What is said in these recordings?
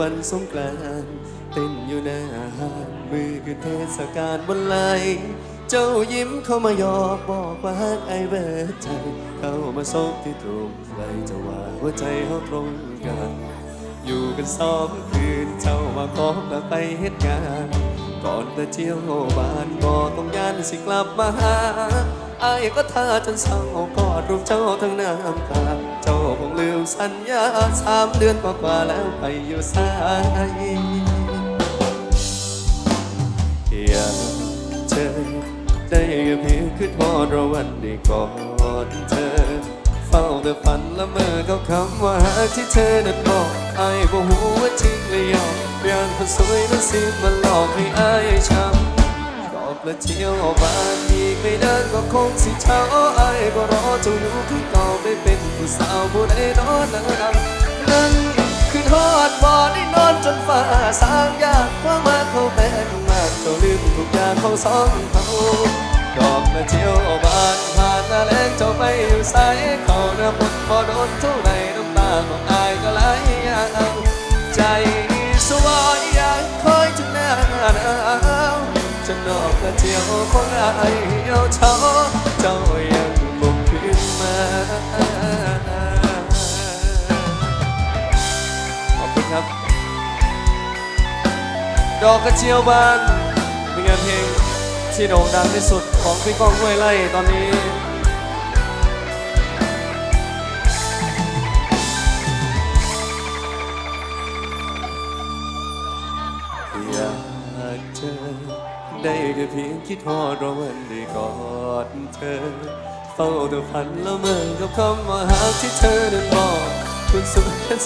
วันสงกรานต์เต้นอยู่หน้าห้างมือคือเทศกาลวันไหลเจ้ายิ้มเข้ามายอกบอกว่าฮักไอเบิดใจ เข้ามาซบที่ตรงไหลจะว่าหัวใจเขาตรงกัน อยู่กันสองคืนเจ้ามาขอแล้วไปเฮ็ดงานก่อนจะเที่ยวบ้านก็ต้องยานสิกลับมาหาอายก็ท่าจนเศร้ากอดรูปเจ้าทั้งน้ำตา เจ้าคงลืมสัญญาสามเดือนกว่าๆแล้วไปอยู่สายอยากเจอได้เพียงคือทอดรอวันได้กอดเธอ เฝ้าแต่ฝันละเมอกับคำว่าหากที่เธอนั้นบอกไอ้บ่หูว่าจริงเลยยอมเรื่องคนสวยนั้นสิมาหลอกให้อายช้ำ และเที่ยวบ้านอีกไม่นานก็คงสิเช้าไอ้ก็รอเจ้าอยู่คือเก่าไม่เป็นผู้สาวผู้ใดนอนนั่งนั่นคือทอดบ่อได้นอนจนฟ้าสางยากความมาเขาแปลงมากเจ้าลืมทุกอย่างของสองเขาดอกมาเที่ยวบ้านผ่านหน้าแรงเจ้าไปอยู่สายเขาหน้าฝนพอโดนเท่าไรน้ำตาของ กมาเที่ยวของอายเยวเช้าเจ้ายังบุกขึ้นมาขอบคุณครับ ดอกกระเจียวบานเป็นงานเพลงที่โด่งดังที่สุดของพี่ก้องห้วยไล่ตอนนี้ ได้แค่เพียงคิดทอดรอวันได้กอดเธอ เฝ้าแต่ฝันละเมอกับคำว่าหากที่เธอนั้นบอกคุณสวยนั้น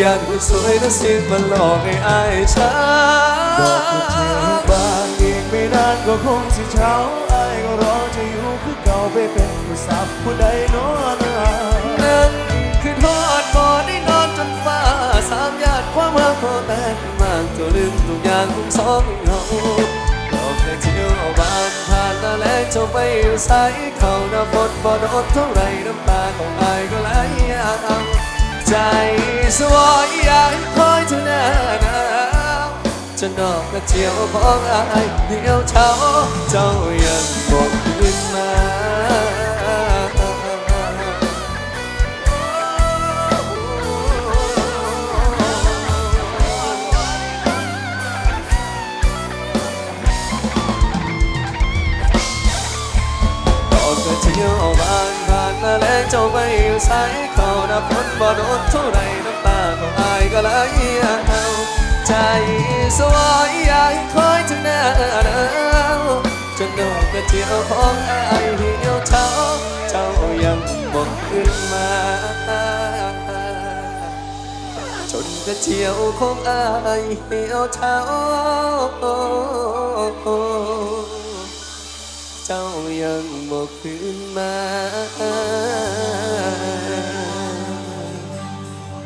อยากคุณสวยนั้นสิ้นมันหลอกให้อายช้าดอกกุเทลบานอีกไม่นานก็คงสิเช้าอายก็รอจะอยู่คือเก่าไปเป็นผู้สาวผู้ใดโน้นนั่นคือทอดบ่ได้นอนจนฟ้า ความรักพอแตกมากจนลืมทุกอย่างของสองเราดอกแต่เที่ยวบานผ่านหน้าแรงเจ้าไปอยู่สายเขาหน้าฝนบ่โดเท่าไรน้ำตาของอายก็ไหลยาใจสวอยอยากคอยเท่าหน้าหนาวจนดอกกระเจียวของอายเดียวเช้าเจ้ายังบอกขึ้นมา เจ้าไปอยู่สายเขาน้าฝนบ่โดนเท่าไรน้ำตาของอายก็ไหลเอาใจสวายอยากคอยถึงหน้าหนาวจนดอกกระเจียวของอายเหี่ยวเช้าเจ้ายังบอกขึ้นมาจนกระเจียวของอายเหี่ยวเช้าเจ้ายังบอกคืนมา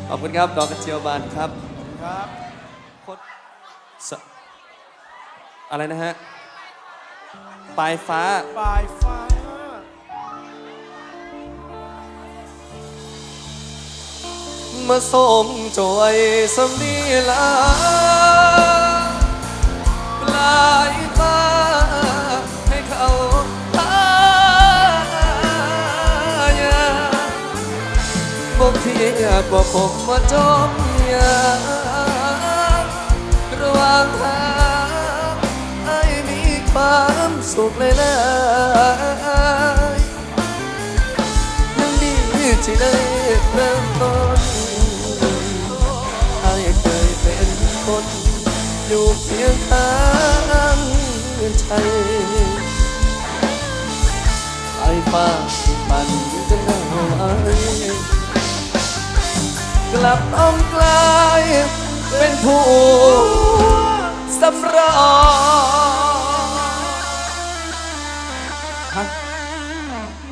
ขอบคุณครับดอกกระเจียวบานครับครับคนสอะไรนะฮะ ปลายฟ้า ปลายฟ้า มาสมจอยสำนีลา ปลายฟ้า บอกเทียบว่าผมมาจมยาระหว่างทางไอ้มีความสุขเลยนะยังดีที่ได้เริ่มต้นอายเคยเป็นคนอยู่เพียงข้างใจไอ้ฟ้าที่ปั่น กลับต้องกลายเป็นผู้สำรองฮะ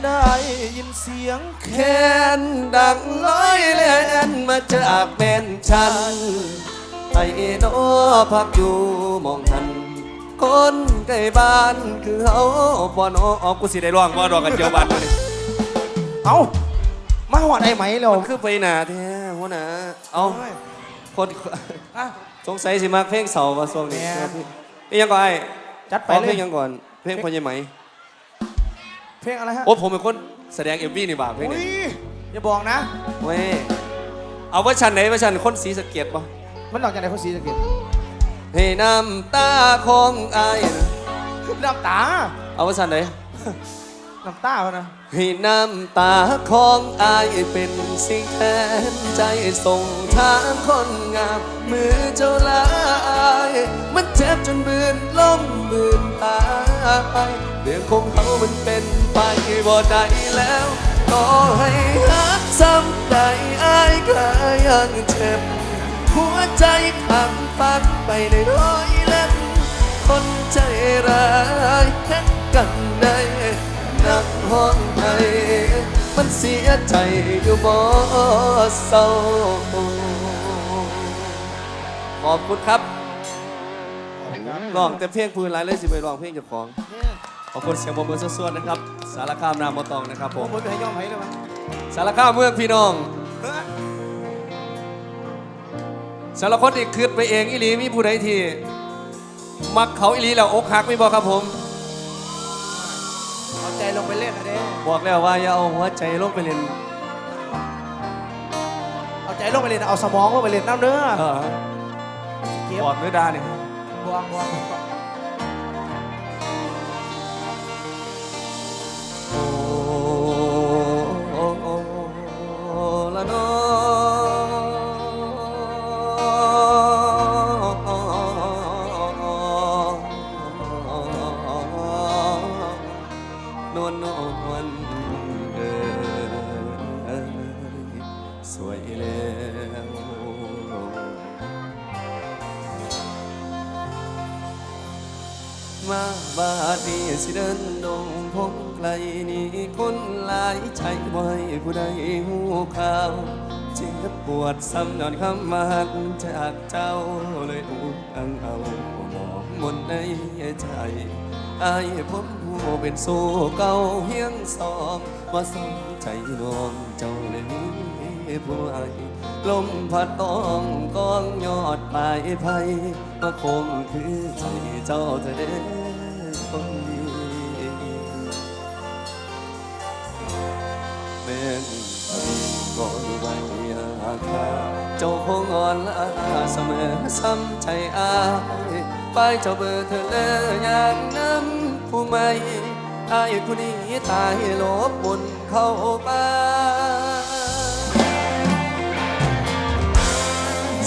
ได้ยินเสียงแค้นดังร้อยแล่นมาจากแม่นฉันไอ้โนพักอยู่หมองหัน คนใกล้บ้านคือเฮาบ่นอออกกูสิได้ร้องบ่ดอกกันเจียวบานมาดิเอ้ามาหอดไอ้ไหมเราคือไปหนาแท้ หัวหัวหน้าเอาโยคนอะ สงสัยสิมากเพลงเสาร์ว่าช่วงนี้แม่ ครับพี่นี่ยังก่อนไอ้จัดขไปอเลเพลย งยังก่อนเพลงพญไหมเพลงอะไรฮะโอ้ผมเป็นคนแสดงเอ็มวีนี่บ่าเพลงอุ้นี้ยอย่าบอกนะ เว้ยเอาเวอร์ชันไหนเวอร์ชันคนสีสะเกียดป่ะมันออกจากไหนเขาสีสะเก็ดให้น้ำตาของอายนะน้ำตาเอาเวอร์ชันไหน น้ำตาเขานะให้น้ำตาของอายเป็นสิ่งแทนใจส่งทางคนงาม มือเจ้าลายมันเจ็บจนบืนล้มบืนตายเรื่องของเขามันเป็นไปบ่ได้แล้วต่อให้หักซ้ำใดอายก็ยังเจ็บ หัวใจพังปักไปในร้อยเล่มคนใจร้ายแค่กัน มันเสียใจอยู่บ่เศร้าขอบคุณครับร้องแต่เพลงพื้นหลายเลยสิไปร้องเพลงเจ้าของ ขอบคุณเสียงบมือสวดๆนะครับ สารคามนามมตองนะครับผผมมผมไปให้ย่อมให้เลยมั้ยสารคามเมืองพี่น้องสารคนอีกคืดไปเองอีหลีมีผู้ใดที่มักเขาอีหลีแล้วอกหักไม่บอกครับผม เอาใจลงไปเล่นนะเด้ บอกแล้วว่าอย่าเอาหัวใจลงไปเล่นเอาใจลงไปเล่นเอาสมองลงไปเล่นน้ำเนื้อเออเก็บบอกเนื้อดาเนี่ย บวงบวง ปวดซ้ำนอนคำมาหักจากเจ้าเลยอุกอังเอาหมองมนในใจไอายพ้นหูเป็นสู้เก่าเฮียงสองว่าสนใจน้องเจ้าเลยผู้อลมพัดต้องกองยอดปลายไผ่ก็คงคือใจเจ้าเธอเด้คนดีแม่นก็อยู่ไว้ อาคาเจ้าคงอ่อนล้าเสมอซ้ำใจอายไปเจ้าเบอร์เธอเลยอย่างนั้นผู้ไม่อายผู้นี้ตายลบบุญเข้าไป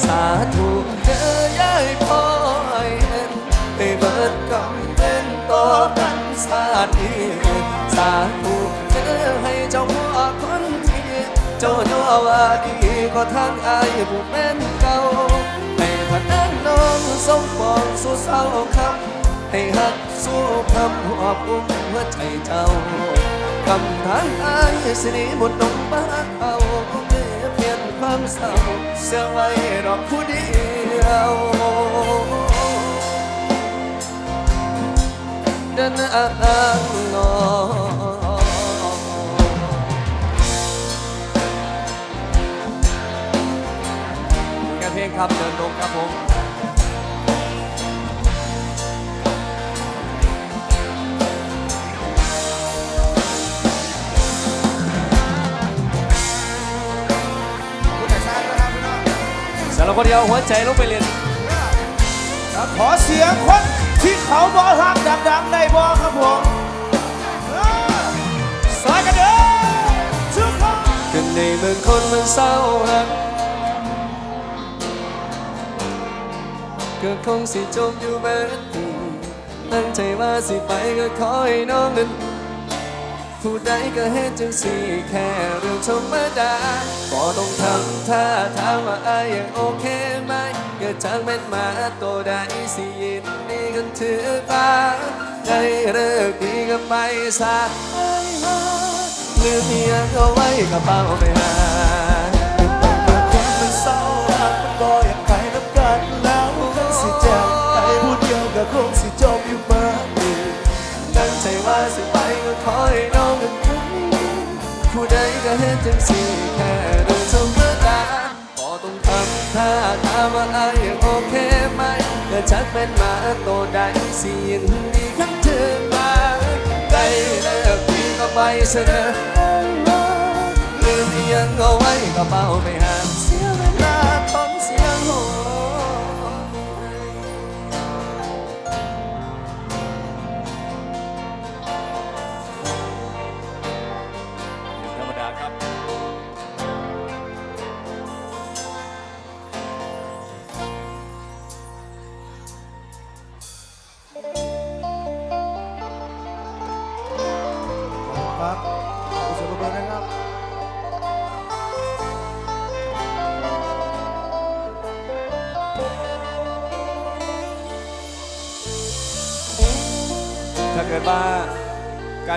สาธุเจอยายพ่อยเอ็นไปเบิดกำเป็นต่อกันสาดีสาธุ เจ้าย่อว่าดีก็ทางอายผู้เป็นเก่าให้พันนันน้องสมปองสู่เศร้าคำให้หักสู้คำหัวอุ้มหัวใจเจ้ากำทางอายสิริหมดลงบ้าเขาเปลี่ยนความเศร้าเสียไว้รอกผู้เดียวเดินอ่างนอง ครับเดินลงครับผมคุณแต่ซานนะครับพี่น้องสารพัดเดียวหัวใจลงไปเรียนครับขอเสียงคนที่เขาบอฮักดังๆได้บอครับผมเออสายกันเด้อทุกคนกันในเมืองคนมันเศร้าหัก ก็คงสิจมอยู่แบบนี้ตั้งใจว่าสิไปก็ขอให้น้องนั้นผู้ใดก็เห็นจังสิแค่เรื่องธรรมดาก็ต้องทำท่าทางว่าอายยังโอเคไหมก็จังเป็นมาตัวใดสิยินดีกันถือตาได้เลิกดีก็ไปซะลืมเมียเอาไว้กระเป๋าไปหา ก็คงสิจบอยู่มื่อนี้ตั้งใจว่าสิไปก็ขอให้น้องกันผู้ใดก็เห็นจังสิแค่เรื่องธรรมดาถ้าถามว่าอายังโอเคไหมก็ชักเป็นหมาโตัวใดสิยินดีครั้งเธอมาใกล้เลิกพี่ก็ไปเสนอหรือยังเอาไว้ก็เบาไปหาเ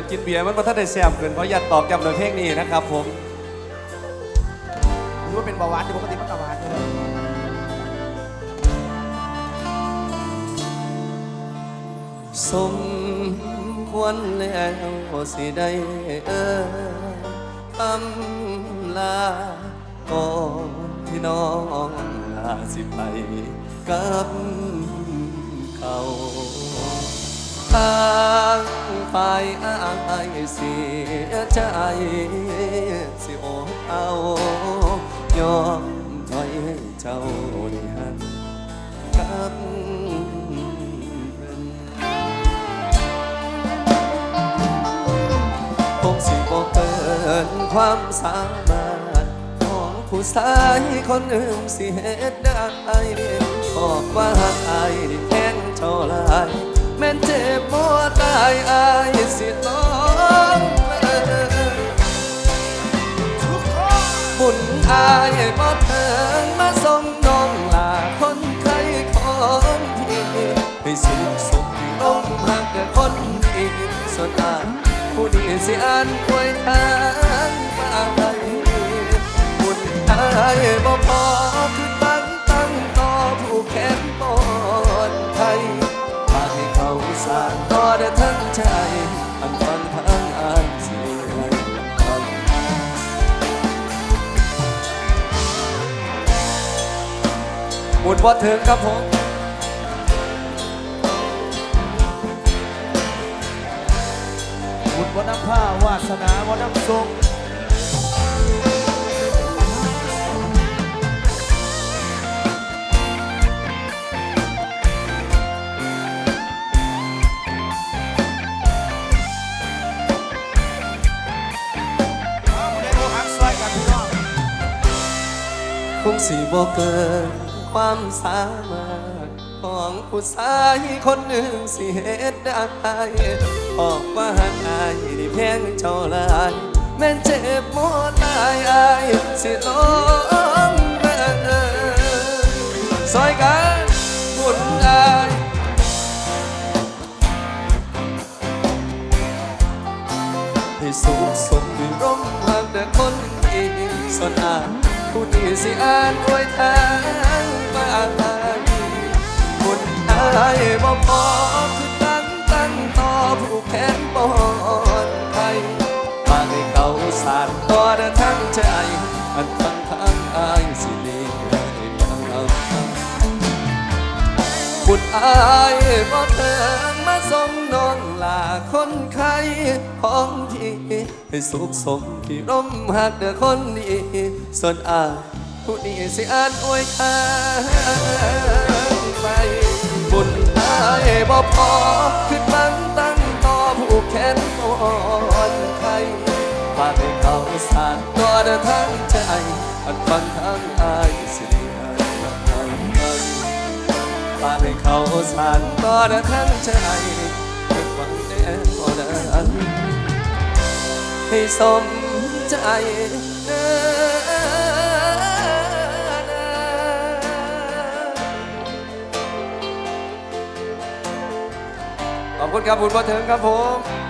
การกินเบียร์มันประทัดได้แซมเกินเพราะยัดตอบจำในเพลงนี้นะครับผมรือว่าเป็นเบาหวานที่ปกติมันกบหวานอยู่แล้วสมควรแล้วสิได้เอออำลาก่อนที่น้องลาสิไปกับเขาทางฝ่ายอายเสียใจสิโอดเอายอมถอยให้เจ้าได้หันกับคงสิบ่เกินความสามารถของผู้ชายคนหนึ่งสิเหตุได้บอกว่าหากอายนี่แทงเท่าไร แม่นเจ็บบ่ตายอายสิต้องเอ่ยทุกคนบุญอายบ่เถิงมาส่งน้องลาคนไข้ของพี่ให้สุขสมที่ลงหักแต่คนดีส่วนอายผู้ดีสิอ่านควยทางมาให้บุญอายบ่ หมุนว่าถึงครับผมบุญวันน้ำผ้าวาสนาวันน้ำทรงเอาเดี๋ยวหักซอยกันพี่น้องคงสีบ่เกิน ความสามารถของผู้ชายคนหนึ่งสิเหตุได้ออกว่าหักอายนี่เพียงเท่าไรแม้นเจ็บหมดตายอายสิลองเอ่ยซอยกันบุญอายให้สุขสมด้วยร่มหากแต่คนดีส่วนอาน ผู้ดีสิอ่านควยทางมาบุญอายบ่พอคือตั้งตั้งต่อผู้แค้นปอนไทยมาให้เขาสานต่อทั้งใจ อันทั้งทางอายสิเลียยังเอาบุญอายบ่เถิงมาส่งน้อง ลาคนไข้ของที่ให้สุขสมที่ร่มหักเด้อคนนี้ส่วนอาผู้นี้สิอ่านอวยทางไป บุญอายบ่พอคือตั้งตั้งต่อผู้แค้นอ่อนไข้ฝากให้เขาสานต่อเด้อทั้งใจอันฟังทางอายสิได้ให้ทางไปปาให้เขาสานต่อได้ทั้งใจ ให้ฟังแน่ก็นั้นให้สมใจเด้ขอบคุณครับคุณมาถึงครับผม